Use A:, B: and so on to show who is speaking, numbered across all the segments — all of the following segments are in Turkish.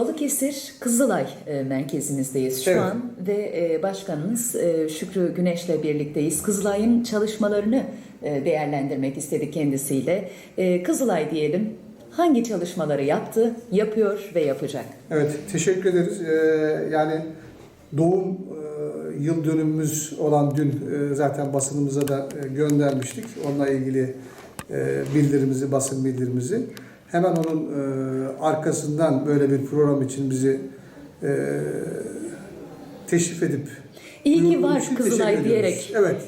A: Balıkesir Kızılay e, merkezimizdeyiz şu
B: Evet.
A: an ve e, başkanımız e, Şükrü Güneş'le birlikteyiz. Kızılay'ın çalışmalarını e, değerlendirmek istedik kendisiyle. E, Kızılay diyelim, hangi çalışmaları yaptı, yapıyor ve yapacak?
B: Evet, teşekkür ederiz. Ee, yani doğum e, yıl dönümümüz olan dün e, zaten basınımıza da e, göndermiştik. Onunla ilgili e, bildirimizi, basın bildirimizi. Hemen onun e, arkasından böyle bir program için bizi e, teşrif edip
A: İyi ki var Kızılay diyerek
B: Evet.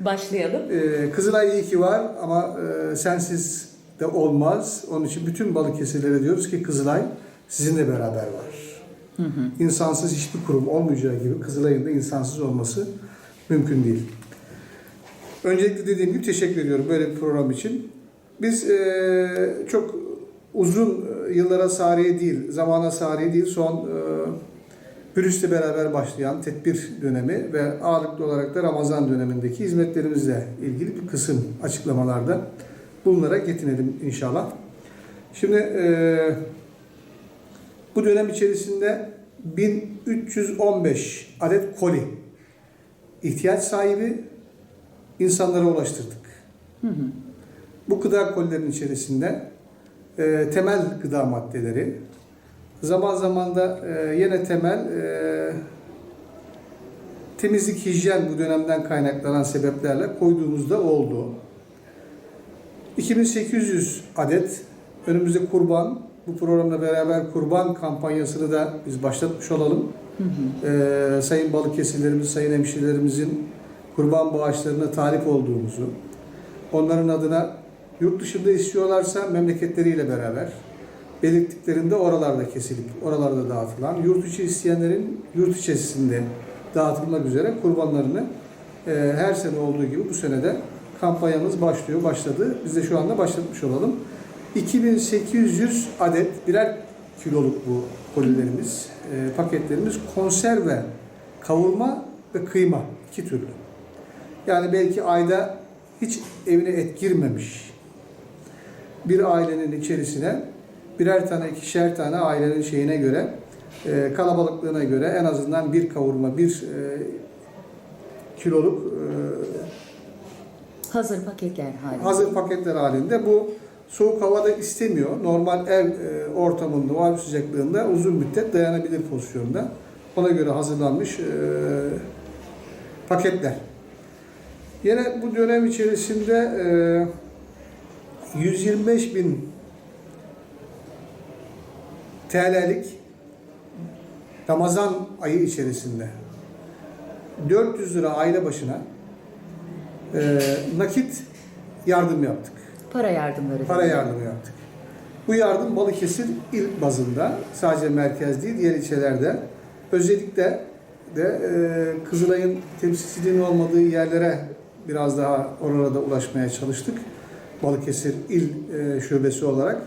A: başlayalım.
B: Ee, Kızılay iyi ki var ama e, sensiz de olmaz. Onun için bütün Balıkesirlere diyoruz ki Kızılay sizinle beraber var. İnsansız hiçbir kurum olmayacağı gibi Kızılay'ın da insansız olması mümkün değil. Öncelikle dediğim gibi teşekkür ediyorum böyle bir program için. Biz e, çok uzun e, yıllara sariye değil, zamana sariye değil, son e, virüsle beraber başlayan tedbir dönemi ve ağırlıklı olarak da Ramazan dönemindeki hizmetlerimizle ilgili bir kısım açıklamalarda bulunarak yetinelim inşallah. Şimdi e, bu dönem içerisinde 1315 adet koli ihtiyaç sahibi insanlara ulaştırdık. Bu gıda kolilerin içerisinde e, temel gıda maddeleri, zaman zaman da e, yine temel e, temizlik, hijyen bu dönemden kaynaklanan sebeplerle koyduğumuzda oldu. 2800 adet önümüzde kurban, bu programla beraber kurban kampanyasını da biz başlatmış olalım. Ee, sayın Balıkesirlerimiz, sayın hemşirelerimizin kurban bağışlarına talip olduğumuzu, onların adına yurt dışında istiyorlarsa memleketleriyle beraber belirttiklerinde oralarda kesilip oralarda dağıtılan, yurt içi isteyenlerin yurt içerisinde dağıtılmak üzere kurbanlarını e, her sene olduğu gibi bu sene de kampanyamız başlıyor, başladı. Biz de şu anda başlatmış olalım. 2800 adet birer kiloluk bu kolilerimiz, e, paketlerimiz konserve, kavurma ve kıyma iki türlü. Yani belki ayda hiç evine et girmemiş bir ailenin içerisine birer tane, ikişer tane ailenin şeyine göre, e, kalabalıklığına göre en azından bir kavurma, bir e, kiloluk e,
A: Hazır paketler halinde.
B: hazır paketler halinde bu soğuk havada istemiyor. Normal ev e, ortamında, o ev sıcaklığında uzun müddet dayanabilir pozisyonda. Ona göre hazırlanmış e, paketler. Yine bu dönem içerisinde e, 125 bin TL'lik Ramazan ayı içerisinde 400 lira aile başına e, nakit yardım yaptık.
A: Para yardımları.
B: Para yardımı yaptık. Bu yardım Balıkesir il bazında sadece merkez değil diğer ilçelerde özellikle de e, Kızılay'ın temsilciliğinin olmadığı yerlere biraz daha oralara ulaşmaya çalıştık. Balıkesir il e, şubesi olarak.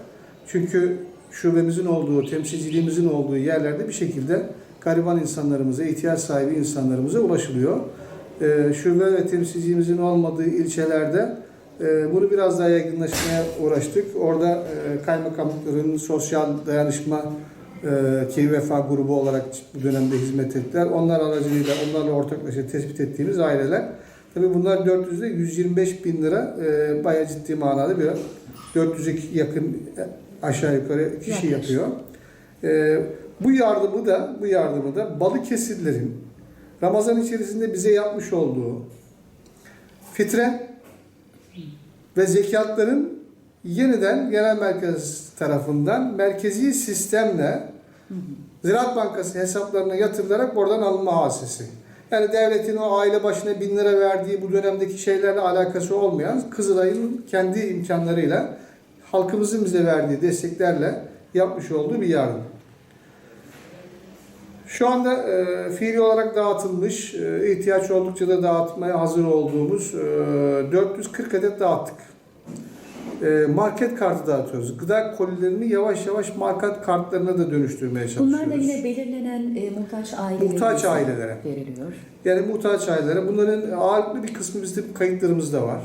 B: Çünkü şubemizin olduğu, temsilciliğimizin olduğu yerlerde bir şekilde gariban insanlarımıza, ihtiyaç sahibi insanlarımıza ulaşılıyor. E, şube ve temsilciliğimizin olmadığı ilçelerde e, bunu biraz daha yaygınlaşmaya uğraştık. Orada e, kaymakamlıkların sosyal dayanışma e, ki vefa grubu olarak bu dönemde hizmet ettiler. Onlar aracılığıyla onlarla ortaklaşa tespit ettiğimiz aileler. Tabii bunlar 400'de 125 bin lira e, bayağı ciddi manada bir 400'e yakın e, aşağı yukarı kişi
A: Yaklaşık.
B: yapıyor. E, bu yardımı da bu yardımı da Balıkesirlerin Ramazan içerisinde bize yapmış olduğu fitre ve zekatların yeniden genel merkez tarafından merkezi sistemle Ziraat Bankası hesaplarına yatırılarak oradan alınma hasisi. Yani devletin o aile başına bin lira verdiği bu dönemdeki şeylerle alakası olmayan Kızılay'ın kendi imkanlarıyla halkımızın bize verdiği desteklerle yapmış olduğu bir yardım. Şu anda e, fiili olarak dağıtılmış, e, ihtiyaç oldukça da dağıtmaya hazır olduğumuz e, 440 adet dağıttık. E, market kartı dağıtıyoruz. Gıda kolilerini yavaş yavaş market kartlarına da dönüştürmeye çalışıyoruz.
A: Bunlar da yine belirlenen e, muhtaç ailelere
B: Muhtaç ailelere.
A: veriliyor.
B: Yani muhtaç ailelere. Bunların ağırlıklı bir kısmı bizim kayıtlarımızda var.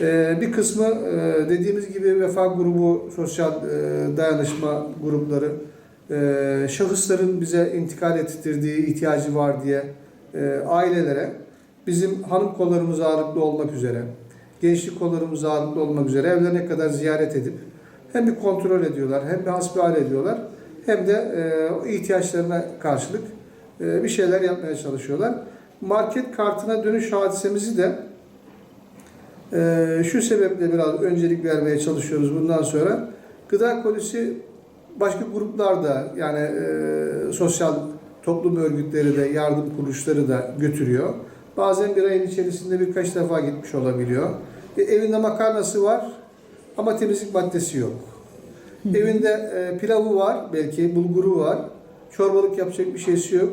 B: Ee, bir kısmı e, dediğimiz gibi vefa grubu, sosyal e, dayanışma grupları e, şahısların bize intikal ettirdiği ihtiyacı var diye e, ailelere bizim hanım kollarımız ağırlıklı olmak üzere, gençlik kollarımız ağırlıklı olmak üzere evlerine kadar ziyaret edip hem bir kontrol ediyorlar, hem bir hasbihal ediyorlar, hem de e, ihtiyaçlarına karşılık e, bir şeyler yapmaya çalışıyorlar. Market kartına dönüş hadisemizi de e, şu sebeple biraz öncelik vermeye çalışıyoruz bundan sonra. Gıda kolisi başka gruplarda yani e, sosyal toplum örgütleri de yardım kuruluşları da götürüyor. Bazen bir ayın içerisinde birkaç defa gitmiş olabiliyor. E, evinde makarnası var ama temizlik maddesi yok. Evinde e, pilavı var belki, bulguru var. Çorbalık yapacak bir şeysi yok.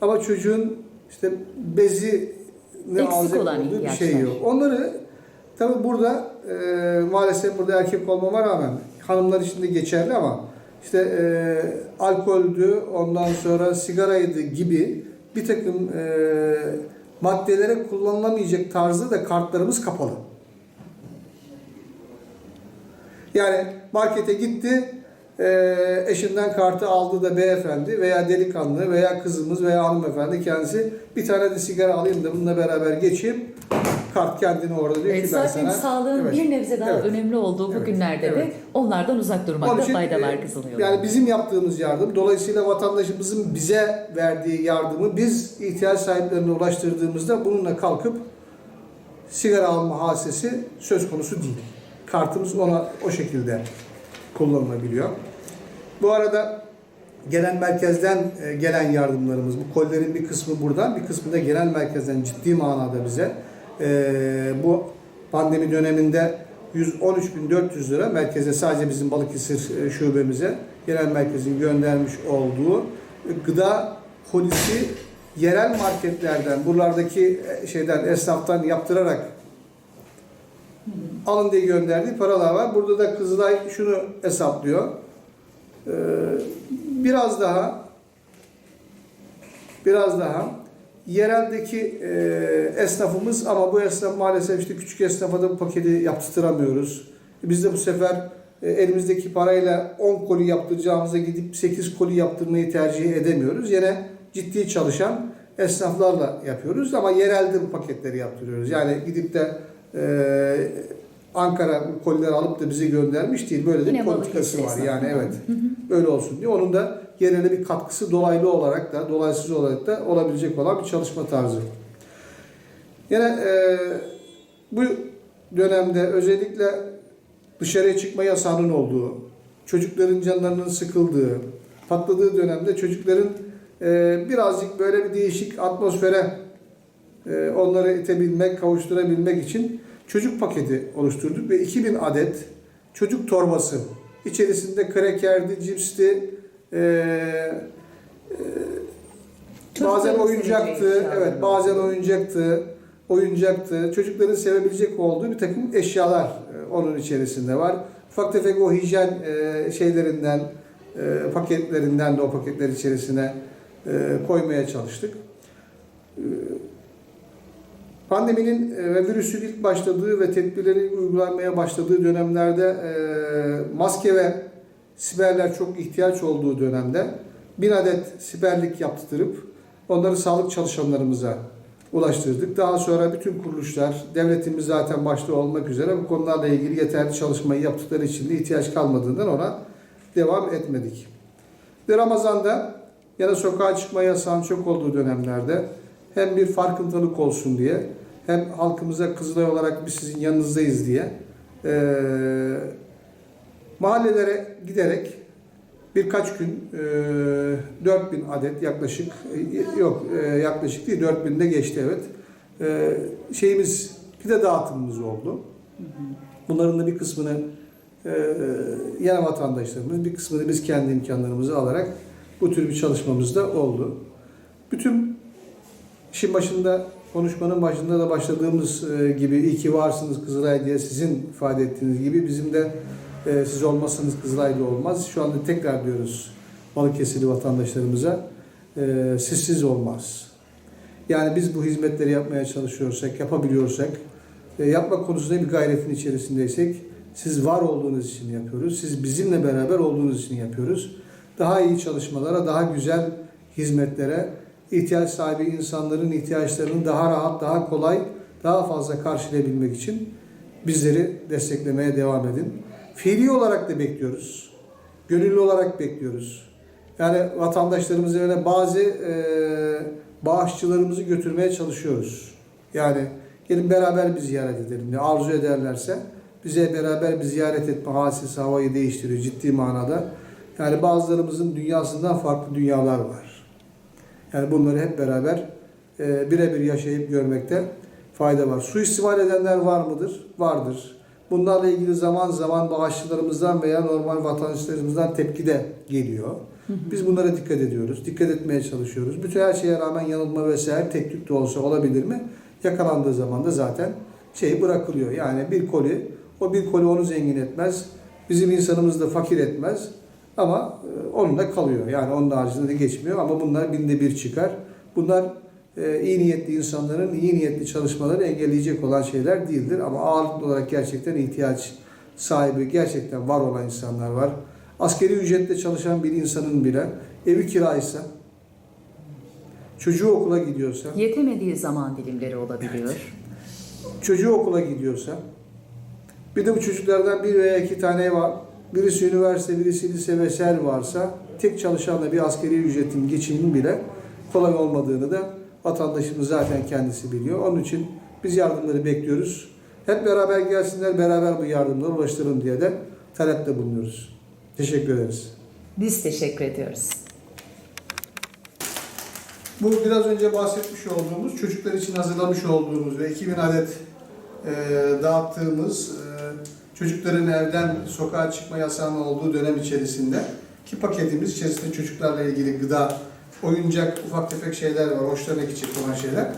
B: Ama çocuğun işte bezi ne alacak
A: olan
B: olduğu bir şey yok. Onları tabi burada e, maalesef burada erkek olmama rağmen hanımlar için de geçerli ama işte e, alkoldü, ondan sonra sigaraydı gibi bir takım e, maddelere kullanılamayacak tarzda da kartlarımız kapalı. Yani markete gitti, e, eşinden kartı aldı da beyefendi veya delikanlı veya kızımız veya hanımefendi kendisi bir tane de sigara alayım da bununla beraber geçeyim. Kart kendini orada diyor
A: Evet,
B: ki ben sana...
A: sağlığın
B: Evet.
A: bir nebze daha
B: Evet.
A: önemli olduğu bu
B: Evet,
A: günlerde de
B: evet.
A: onlardan uzak durmakta
B: için,
A: fayda var
B: e,
A: Kızılıyor.
B: Yani bizim yaptığımız yardım, dolayısıyla vatandaşımızın bize verdiği yardımı biz ihtiyaç sahiplerine ulaştırdığımızda bununla kalkıp sigara alma hadisesi söz konusu değil. Kartımız ona o şekilde kullanılabiliyor. Bu arada gelen merkezden e, gelen yardımlarımız, bu kollerin bir kısmı buradan, bir kısmı da genel merkezden ciddi manada bize e, bu pandemi döneminde 113.400 lira merkeze sadece bizim Balıkesir e, şubemize genel merkezin göndermiş olduğu gıda polisi yerel marketlerden, buralardaki e, şeyden esnaftan yaptırarak alın diye gönderdiği paralar var. Burada da Kızılay şunu hesaplıyor. Ee, biraz daha biraz daha yereldeki e, esnafımız ama bu esnaf maalesef işte küçük esnafa da bu paketi yaptıramıyoruz. Biz de bu sefer e, elimizdeki parayla 10 koli yaptıracağımıza gidip 8 koli yaptırmayı tercih edemiyoruz. Yine ciddi çalışan esnaflarla yapıyoruz ama yerelde bu paketleri yaptırıyoruz. Yani gidip de e, Ankara bu kolileri alıp da bize göndermiş değil. Böyle de
A: Yine
B: bir politikası var. Yani evet. Böyle olsun diye. Onun da yerine bir katkısı dolaylı olarak da, dolaysız olarak da olabilecek olan bir çalışma tarzı. Yine e, bu dönemde özellikle dışarıya çıkma yasağının olduğu, çocukların canlarının sıkıldığı, patladığı dönemde çocukların e, birazcık böyle bir değişik atmosfere e, onları itebilmek, kavuşturabilmek için çocuk paketi oluşturduk ve 2000 adet çocuk torbası içerisinde krekerdi, cipsti, e, bazen
A: Çocukların
B: oyuncaktı, evet bazen oyuncaktı, oyuncaktı. Çocukların sevebilecek olduğu bir takım eşyalar e, onun içerisinde var. Ufak tefek o hijyen e, şeylerinden, e, paketlerinden de o paketler içerisine e, koymaya çalıştık. E, Pandeminin e, ve virüsün ilk başladığı ve tedbirleri uygulanmaya başladığı dönemlerde e, maske ve siperler çok ihtiyaç olduğu dönemde bin adet siperlik yaptırıp onları sağlık çalışanlarımıza ulaştırdık. Daha sonra bütün kuruluşlar, devletimiz zaten başta olmak üzere bu konularla ilgili yeterli çalışmayı yaptıkları için de ihtiyaç kalmadığından ona devam etmedik. Ve Ramazan'da ya da sokağa çıkma yasağının çok olduğu dönemlerde hem bir farkındalık olsun diye hem halkımıza Kızılay olarak biz sizin yanınızdayız diye eee, mahallelere giderek birkaç gün eee 4000 adet yaklaşık e, yok e, yaklaşık değil 4000 de geçti evet Eee, şeyimiz pide dağıtımımız oldu. Bunların da bir kısmını eee yan vatandaşlarımız bir kısmını biz kendi imkanlarımızı alarak bu tür bir çalışmamız da oldu. Bütün işin başında konuşmanın başında da başladığımız e, gibi iyi ki varsınız Kızılay diye sizin ifade ettiğiniz gibi bizim de e, siz olmazsanız Kızılay'da olmaz. Şu anda tekrar diyoruz Balıkesirli vatandaşlarımıza e, sizsiz olmaz. Yani biz bu hizmetleri yapmaya çalışıyorsak, yapabiliyorsak, e, yapmak konusunda bir gayretin içerisindeysek siz var olduğunuz için yapıyoruz. Siz bizimle beraber olduğunuz için yapıyoruz. daha iyi çalışmalara, daha güzel hizmetlere, ihtiyaç sahibi insanların ihtiyaçlarını daha rahat, daha kolay, daha fazla karşılayabilmek için bizleri desteklemeye devam edin. Fiili olarak da bekliyoruz. Gönüllü olarak bekliyoruz. Yani vatandaşlarımıza öyle bazı e, bağışçılarımızı götürmeye çalışıyoruz. Yani gelin beraber bir ziyaret edelim diye arzu ederlerse bize beraber bir ziyaret etme hadisesi havayı değiştiriyor ciddi manada. Yani bazılarımızın dünyasından farklı dünyalar var. Yani bunları hep beraber e, birebir yaşayıp görmekte fayda var. Suistimal edenler var mıdır? Vardır. Bunlarla ilgili zaman zaman bağışçılarımızdan veya normal vatandaşlarımızdan tepki de geliyor. Biz bunlara dikkat ediyoruz. Dikkat etmeye çalışıyoruz. Bütün her şeye rağmen yanılma vesaire tek tük de olsa olabilir mi? Yakalandığı zaman da zaten şey bırakılıyor. Yani bir koli, o bir koli onu zengin etmez. Bizim insanımızı da fakir etmez. Ama e, onun da kalıyor. Yani onun haricinde de geçmiyor. Ama bunlar binde bir çıkar. Bunlar iyi niyetli insanların iyi niyetli çalışmaları engelleyecek olan şeyler değildir. Ama ağırlıklı olarak gerçekten ihtiyaç sahibi, gerçekten var olan insanlar var. Askeri ücretle çalışan bir insanın bile evi kiraysa, çocuğu okula gidiyorsa,
A: Yetemediği zaman dilimleri olabiliyor.
B: çocuğu okula gidiyorsa, bir de bu çocuklardan bir veya iki tane var, birisi üniversite, birisi lise vesaire varsa, tek çalışanla bir askeri ücretin geçiminin bile kolay olmadığını da vatandaşımız zaten kendisi biliyor. Onun için biz yardımları bekliyoruz. Hep beraber gelsinler, beraber bu yardımları ulaştırın diye de talepte bulunuyoruz. Teşekkür ederiz.
A: Biz teşekkür ediyoruz.
B: Bu biraz önce bahsetmiş olduğumuz, çocuklar için hazırlamış olduğumuz ve 2000 adet e, dağıttığımız e, çocukların evden sokağa çıkma yasağının olduğu dönem içerisinde ki paketimiz içerisinde çocuklarla ilgili gıda, oyuncak, ufak tefek şeyler var, hoşlarına gidecek olan şeyler.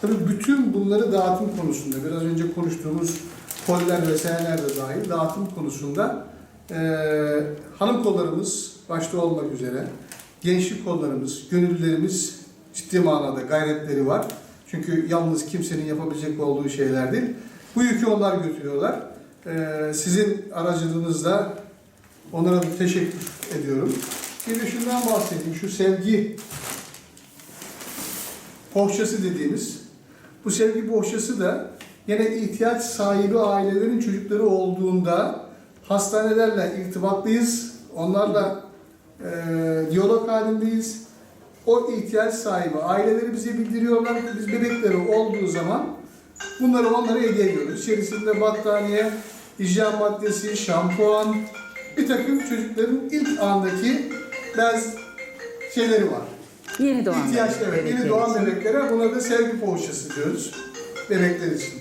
B: Tabii bütün bunları dağıtım konusunda, biraz önce konuştuğumuz koliler vesaireler de dahil dağıtım konusunda e, hanım kollarımız başta olmak üzere gençlik kollarımız, gönüllülerimiz ciddi manada gayretleri var. Çünkü yalnız kimsenin yapabilecek olduğu şeyler değil. Bu yükü onlar götürüyorlar. Ee, sizin aracılığınızla onlara teşekkür ediyorum. Şundan bahsedeyim. Şu sevgi bohçası dediğimiz bu sevgi bohçası da yine ihtiyaç sahibi ailelerin çocukları olduğunda hastanelerle irtibatlıyız. Onlarla e, diyalog halindeyiz. O ihtiyaç sahibi aileleri bize bildiriyorlar. Biz bebekleri olduğu zaman bunları onlara hediye ediyoruz. İçerisinde battaniye, hijyen maddesi, şampuan, bir takım çocukların ilk andaki bez şeyleri var.
A: Yeni doğan bebekler
B: yeni doğan bebeklere buna da sevgi poğaçası diyoruz. Bebekler için.